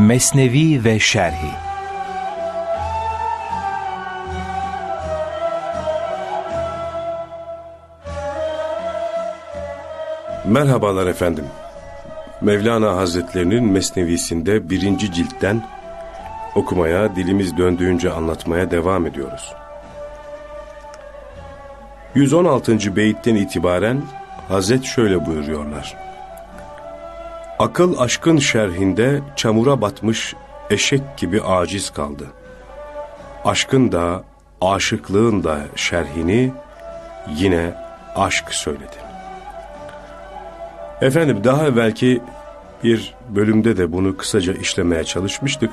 Mesnevi ve Şerhi Merhabalar efendim. Mevlana Hazretlerinin Mesnevisinde birinci ciltten okumaya, dilimiz döndüğünce anlatmaya devam ediyoruz. 116. beyitten itibaren Hazret şöyle buyuruyorlar. Akıl aşkın şerhinde çamura batmış eşek gibi aciz kaldı. Aşkın da, aşıklığın da şerhini yine aşk söyledi. Efendim daha evvelki bir bölümde de bunu kısaca işlemeye çalışmıştık.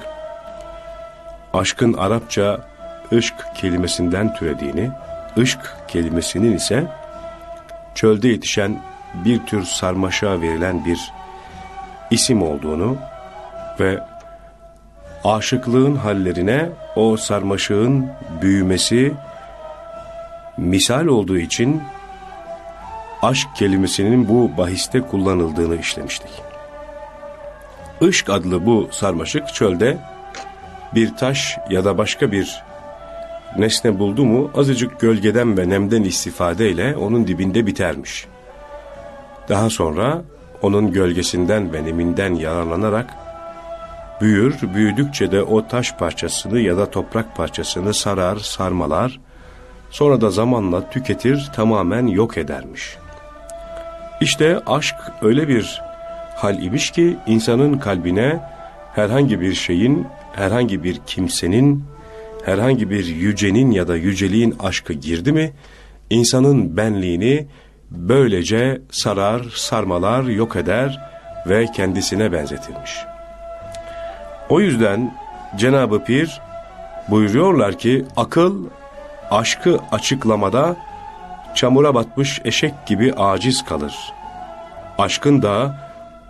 Aşkın Arapça ışk kelimesinden türediğini, ışk kelimesinin ise çölde yetişen bir tür sarmaşa verilen bir isim olduğunu ve aşıklığın hallerine o sarmaşığın büyümesi misal olduğu için aşk kelimesinin bu bahiste kullanıldığını işlemiştik. Işk adlı bu sarmaşık çölde bir taş ya da başka bir nesne buldu mu azıcık gölgeden ve nemden istifadeyle onun dibinde bitermiş. Daha sonra onun gölgesinden ve neminden yararlanarak büyür, büyüdükçe de o taş parçasını ya da toprak parçasını sarar, sarmalar, sonra da zamanla tüketir, tamamen yok edermiş. İşte aşk öyle bir hal imiş ki insanın kalbine herhangi bir şeyin, herhangi bir kimsenin, herhangi bir yücenin ya da yüceliğin aşkı girdi mi, insanın benliğini böylece sarar, sarmalar, yok eder ve kendisine benzetilmiş. O yüzden Cenab-ı Pir buyuruyorlar ki akıl aşkı açıklamada çamura batmış eşek gibi aciz kalır. Aşkın da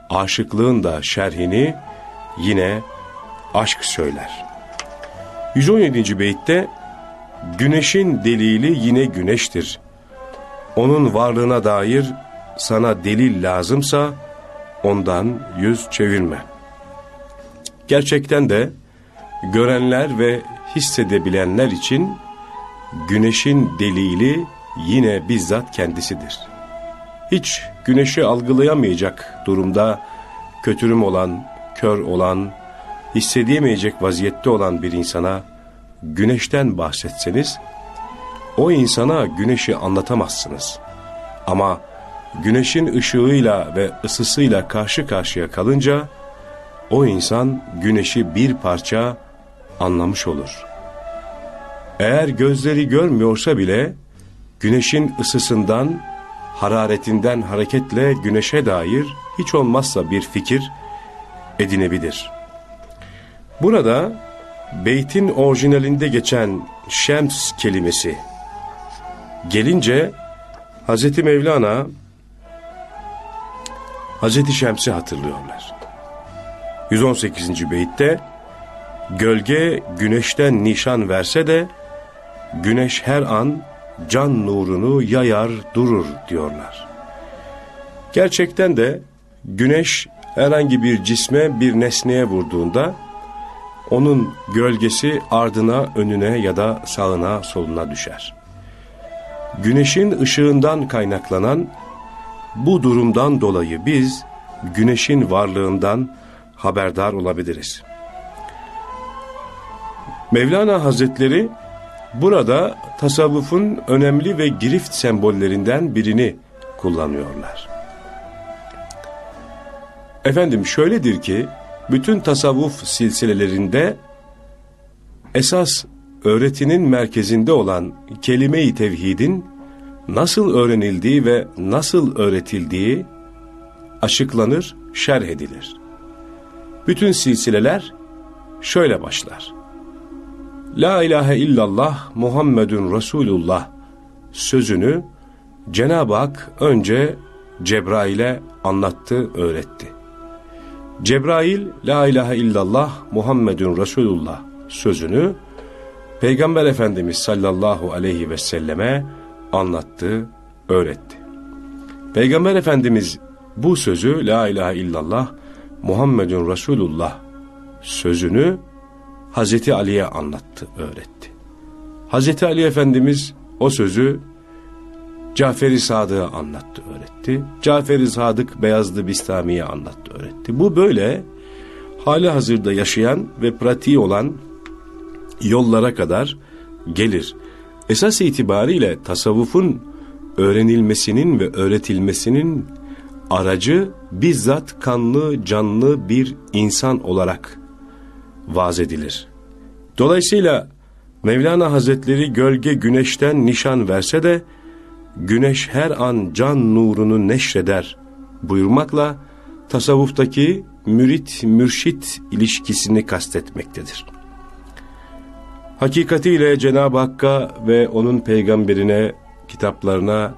aşıklığın da şerhini yine aşk söyler. 117. beytte güneşin delili yine güneştir. Onun varlığına dair sana delil lazımsa ondan yüz çevirme. Gerçekten de görenler ve hissedebilenler için güneşin delili yine bizzat kendisidir. Hiç güneşi algılayamayacak durumda kötürüm olan, kör olan, hissedemeyecek vaziyette olan bir insana güneşten bahsetseniz, o insana güneşi anlatamazsınız. Ama güneşin ışığıyla ve ısısıyla karşı karşıya kalınca, o insan güneşi bir parça anlamış olur. Eğer gözleri görmüyorsa bile, güneşin ısısından, hararetinden hareketle güneşe dair hiç olmazsa bir fikir edinebilir. Burada beytin orijinalinde geçen şems kelimesi gelince Hazreti Mevlana Hazreti Şems'i hatırlıyorlar. 118. beytte gölge güneşten nişan verse de güneş her an can nurunu yayar durur diyorlar. Gerçekten de güneş herhangi bir cisme bir nesneye vurduğunda onun gölgesi ardına önüne ya da sağına soluna düşer. Güneşin ışığından kaynaklanan bu durumdan dolayı biz güneşin varlığından haberdar olabiliriz. Mevlana Hazretleri burada tasavvufun önemli ve girift sembollerinden birini kullanıyorlar. Efendim şöyledir ki bütün tasavvuf silsilelerinde esas öğretinin merkezinde olan kelime-i tevhidin nasıl öğrenildiği ve nasıl öğretildiği açıklanır, şerh edilir. Bütün silsileler şöyle başlar. La ilahe illallah Muhammedun Resulullah sözünü Cenab-ı Hak önce Cebrail'e anlattı, öğretti. Cebrail La ilahe illallah Muhammedun Resulullah sözünü Peygamber Efendimiz sallallahu aleyhi ve selleme anlattı, öğretti. Peygamber Efendimiz bu sözü La ilahe illallah Muhammedun Resulullah sözünü Hazreti Ali'ye anlattı, öğretti. Hazreti Ali Efendimiz o sözü Cafer-i Sadık'a anlattı, öğretti. Cafer-i Sadık Beyazlı Bistami'ye anlattı, öğretti. Bu böyle hali hazırda yaşayan ve pratiği olan yollara kadar gelir. Esas itibariyle tasavvufun öğrenilmesinin ve öğretilmesinin aracı bizzat kanlı canlı bir insan olarak vaz edilir. Dolayısıyla Mevlana Hazretleri gölge güneşten nişan verse de güneş her an can nurunu neşreder buyurmakla tasavvuftaki mürit-mürşit ilişkisini kastetmektedir. Hakikatiyle Cenab-ı Hakk'a ve onun peygamberine, kitaplarına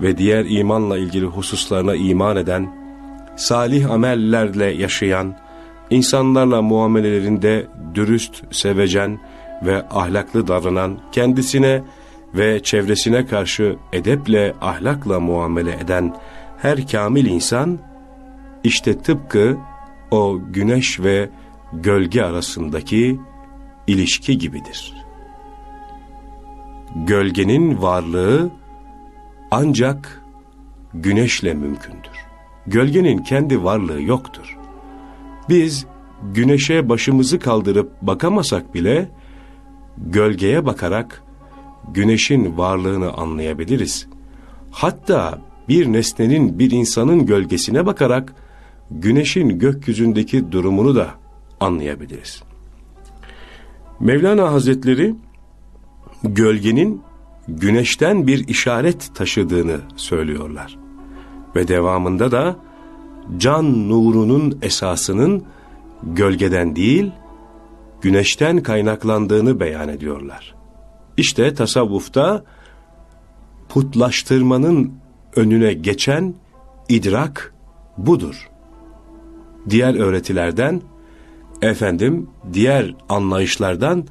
ve diğer imanla ilgili hususlarına iman eden, salih amellerle yaşayan, insanlarla muamelelerinde dürüst, sevecen ve ahlaklı davranan, kendisine ve çevresine karşı edeple, ahlakla muamele eden her kamil insan, işte tıpkı o güneş ve gölge arasındaki ilişki gibidir. Gölgenin varlığı ancak güneşle mümkündür. Gölgenin kendi varlığı yoktur. Biz güneşe başımızı kaldırıp bakamasak bile gölgeye bakarak güneşin varlığını anlayabiliriz. Hatta bir nesnenin bir insanın gölgesine bakarak güneşin gökyüzündeki durumunu da anlayabiliriz. Mevlana Hazretleri gölgenin güneşten bir işaret taşıdığını söylüyorlar. Ve devamında da can nurunun esasının gölgeden değil, güneşten kaynaklandığını beyan ediyorlar. İşte tasavvufta putlaştırmanın önüne geçen idrak budur. Diğer öğretilerden, efendim diğer anlayışlardan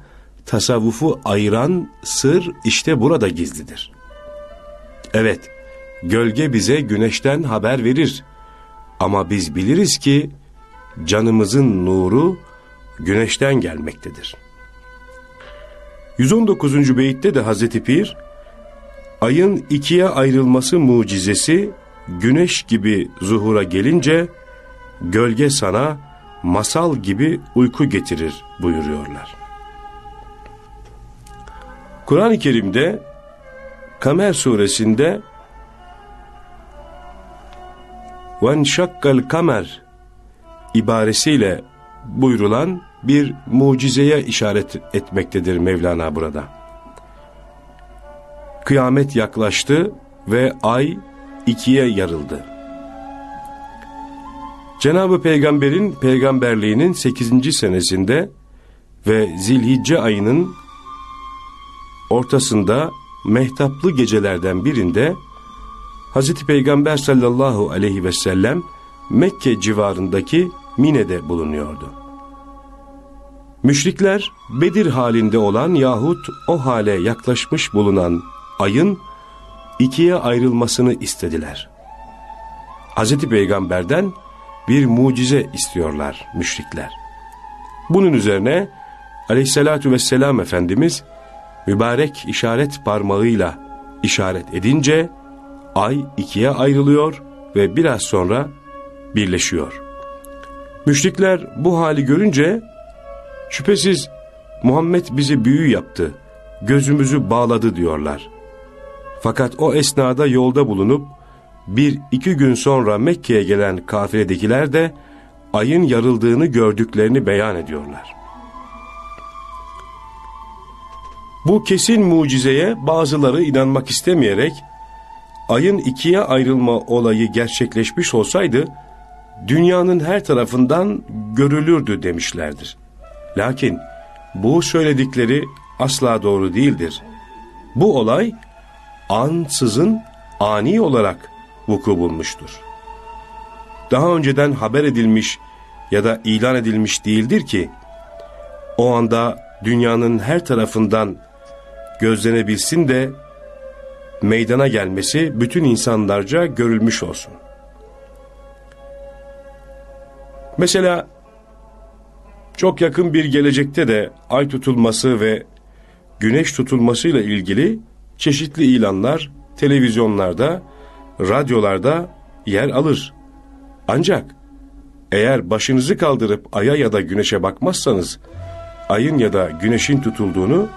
tasavvufu ayıran sır işte burada gizlidir. Evet, gölge bize güneşten haber verir. Ama biz biliriz ki canımızın nuru güneşten gelmektedir. 119. beyitte de Hazreti Pir, ayın ikiye ayrılması mucizesi güneş gibi zuhura gelince gölge sana masal gibi uyku getirir buyuruyorlar. Kur'an-ı Kerim'de Kamer suresinde "Ven şakkal kamer" ibaresiyle buyrulan bir mucizeye işaret etmektedir Mevlana burada. Kıyamet yaklaştı ve ay ikiye yarıldı. Cenab-ı Peygamber'in peygamberliğinin 8. senesinde ve Zilhicce ayının ortasında mehtaplı gecelerden birinde Hz. Peygamber sallallahu aleyhi ve sellem Mekke civarındaki Mine'de bulunuyordu. Müşrikler Bedir halinde olan yahut o hale yaklaşmış bulunan ayın ikiye ayrılmasını istediler. Hz. Peygamber'den bir mucize istiyorlar müşrikler. Bunun üzerine aleyhissalatü vesselam Efendimiz mübarek işaret parmağıyla işaret edince ay ikiye ayrılıyor ve biraz sonra birleşiyor. Müşrikler bu hali görünce şüphesiz Muhammed bizi büyü yaptı, gözümüzü bağladı diyorlar. Fakat o esnada yolda bulunup bir iki gün sonra Mekke'ye gelen kafiledekiler de ayın yarıldığını gördüklerini beyan ediyorlar. Bu kesin mucizeye bazıları inanmak istemeyerek ayın ikiye ayrılma olayı gerçekleşmiş olsaydı dünyanın her tarafından görülürdü demişlerdir. Lakin bu söyledikleri asla doğru değildir. Bu olay ansızın ani olarak vuku bulmuştur. Daha önceden haber edilmiş ya da ilan edilmiş değildir ki o anda dünyanın her tarafından gözlenebilsin de meydana gelmesi bütün insanlarca görülmüş olsun. Mesela Çok yakın bir gelecekte de ay tutulması ve güneş tutulmasıyla ilgili çeşitli ilanlar televizyonlarda, radyolarda yer alır. Ancak eğer başınızı kaldırıp aya ya da güneşe bakmazsanız ayın ya da güneşin tutulduğunu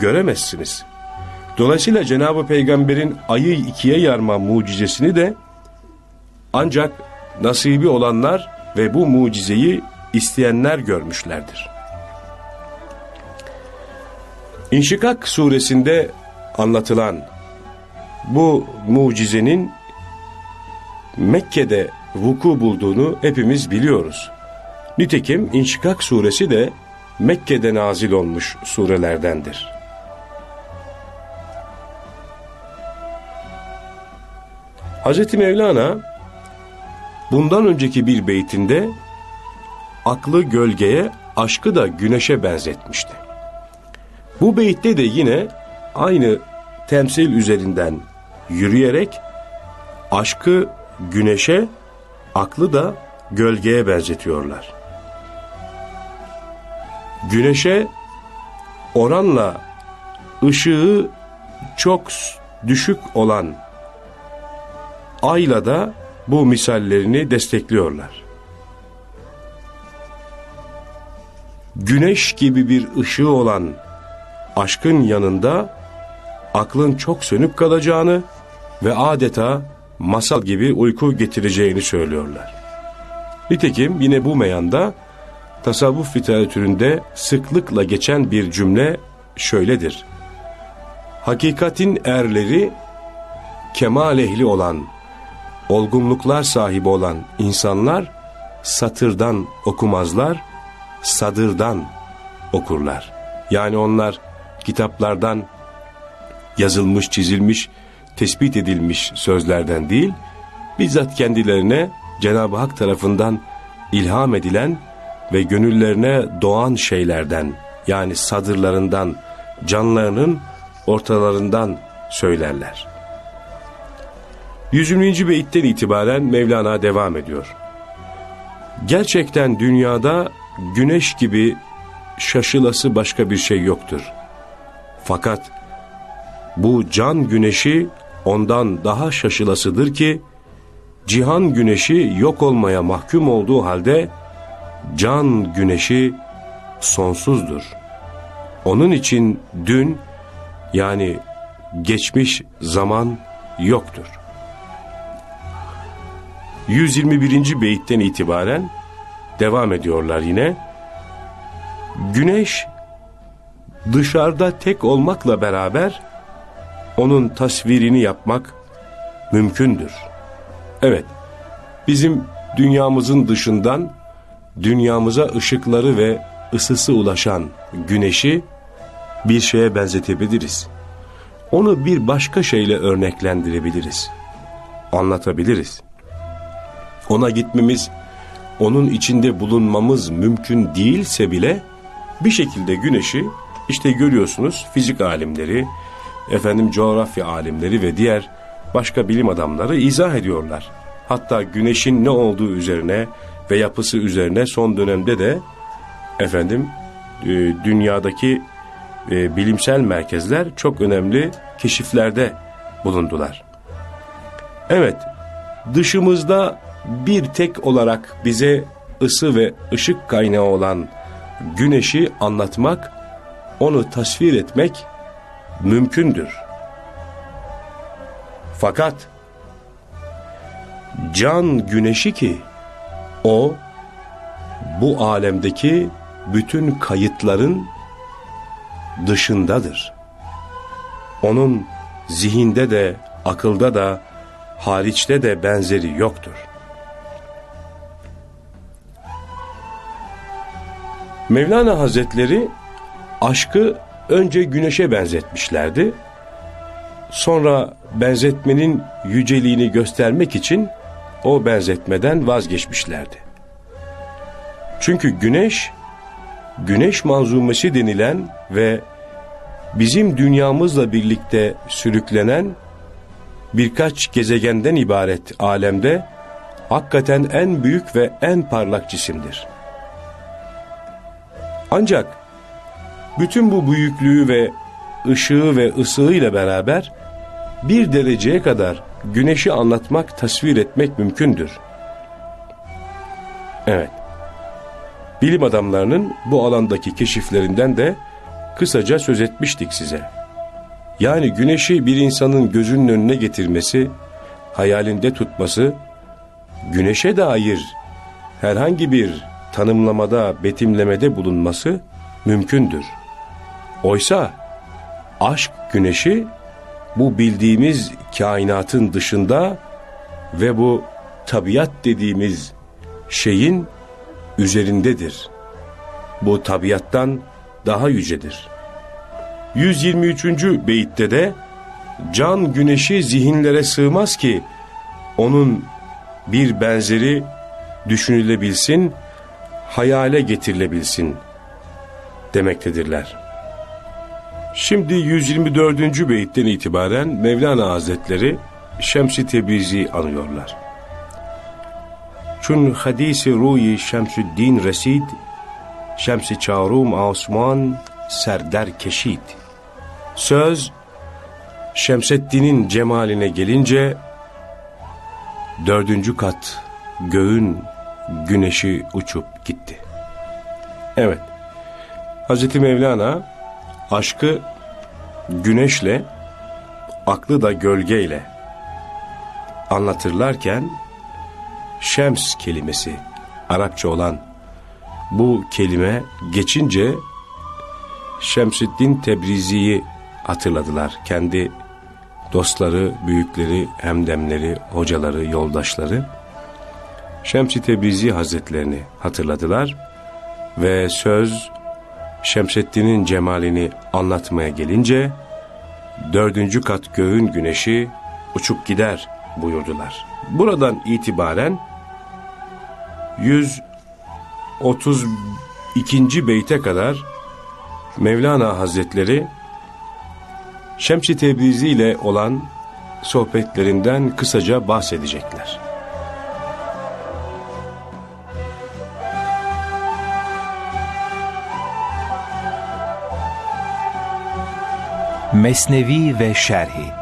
göremezsiniz. Dolayısıyla Cenab-ı Peygamber'in ayı ikiye yarma mucizesini de ancak nasibi olanlar ve bu mucizeyi isteyenler görmüşlerdir. İnşikak suresinde anlatılan bu mucizenin Mekke'de vuku bulduğunu hepimiz biliyoruz. Nitekim İnşikak suresi de Mekke'de nazil olmuş surelerdendir. Hz. Mevlana bundan önceki bir beytinde aklı gölgeye, aşkı da güneşe benzetmişti. Bu beytte de yine aynı temsil üzerinden yürüyerek aşkı güneşe, aklı da gölgeye benzetiyorlar. Güneşe oranla ışığı çok düşük olan ayla da bu misallerini destekliyorlar. Güneş gibi bir ışığı olan aşkın yanında aklın çok sönük kalacağını ve adeta masal gibi uyku getireceğini söylüyorlar. Nitekim yine bu meyanda tasavvuf literatüründe sıklıkla geçen bir cümle şöyledir. Hakikatin erleri kemal ehli olan, olgunluklar sahibi olan insanlar satırdan okumazlar, sadırdan okurlar. Yani onlar kitaplardan yazılmış, çizilmiş, tespit edilmiş sözlerden değil, bizzat kendilerine Cenab-ı Hak tarafından ilham edilen ve gönüllerine doğan şeylerden, yani sadırlarından, canlarının ortalarından söylerler. Yüzüncü beyitten itibaren Mevlana devam ediyor. Gerçekten dünyada güneş gibi şaşılası başka bir şey yoktur. Fakat bu can güneşi ondan daha şaşılasıdır ki, cihan güneşi yok olmaya mahkum olduğu halde, can güneşi sonsuzdur. Onun için dün, yani geçmiş zaman yoktur. 121. beyitten itibaren devam ediyorlar yine. Güneş dışarıda tek olmakla beraber onun tasvirini yapmak mümkündür. Evet, bizim dünyamızın dışından dünyamıza ışıkları ve ısısı ulaşan güneşi bir şeye benzetebiliriz. Onu bir başka şeyle örneklendirebiliriz. Anlatabiliriz. Ona gitmemiz, onun içinde bulunmamız mümkün değilse bile bir şekilde güneşi işte görüyorsunuz fizik alimleri, efendim coğrafya alimleri ve diğer başka bilim adamları izah ediyorlar. Hatta güneşin ne olduğu üzerine ve yapısı üzerine son dönemde de efendim e, dünyadaki e, bilimsel merkezler çok önemli keşiflerde bulundular. Evet, dışımızda bir tek olarak bize ısı ve ışık kaynağı olan güneşi anlatmak, onu tasvir etmek mümkündür. Fakat can güneşi ki o bu alemdeki bütün kayıtların dışındadır. Onun zihinde de akılda da hariçte de benzeri yoktur. Mevlana Hazretleri aşkı önce güneşe benzetmişlerdi. Sonra benzetmenin yüceliğini göstermek için o benzetmeden vazgeçmişlerdi. Çünkü güneş, güneş manzumesi denilen ve bizim dünyamızla birlikte sürüklenen birkaç gezegenden ibaret alemde hakikaten en büyük ve en parlak cisimdir. Ancak bütün bu büyüklüğü ve ışığı ve ısığıyla beraber bir dereceye kadar güneşi anlatmak, tasvir etmek mümkündür. Evet. Bilim adamlarının bu alandaki keşiflerinden de kısaca söz etmiştik size. Yani güneşi bir insanın gözünün önüne getirmesi, hayalinde tutması, güneşe dair herhangi bir tanımlamada, betimlemede bulunması mümkündür. Oysa aşk güneşi bu bildiğimiz kainatın dışında ve bu tabiat dediğimiz şeyin üzerindedir. Bu tabiattan daha yücedir. 123. beyitte de can güneşi zihinlere sığmaz ki onun bir benzeri düşünülebilsin, hayale getirilebilsin demektedirler. Şimdi 124. beyitten itibaren Mevlana Hazretleri Şems-i Tebrizi anıyorlar. Çün hadisi ruyi Şemsüddin resid, Şems-i çarum Osman serder keşid. Söz Şemseddin'in cemaline gelince dördüncü kat göğün güneşi uçup gitti. Evet, Hazreti Mevlana aşkı güneşle, aklı da gölgeyle anlatırlarken şems kelimesi Arapça olan bu kelime geçince Şemseddin Tebrizi'yi hatırladılar. Kendi dostları, büyükleri, hemdemleri, hocaları, yoldaşları Şems-i Tebrizi Hazretlerini hatırladılar ve söz Şemseddin'in cemalini anlatmaya gelince dördüncü kat göğün güneşi uçup gider buyurdular. Buradan itibaren 132. beyte kadar Mevlana Hazretleri Şems-i Tebrizi ile olan sohbetlerinden kısaca bahsedecekler. Mesnevi ve Şerhi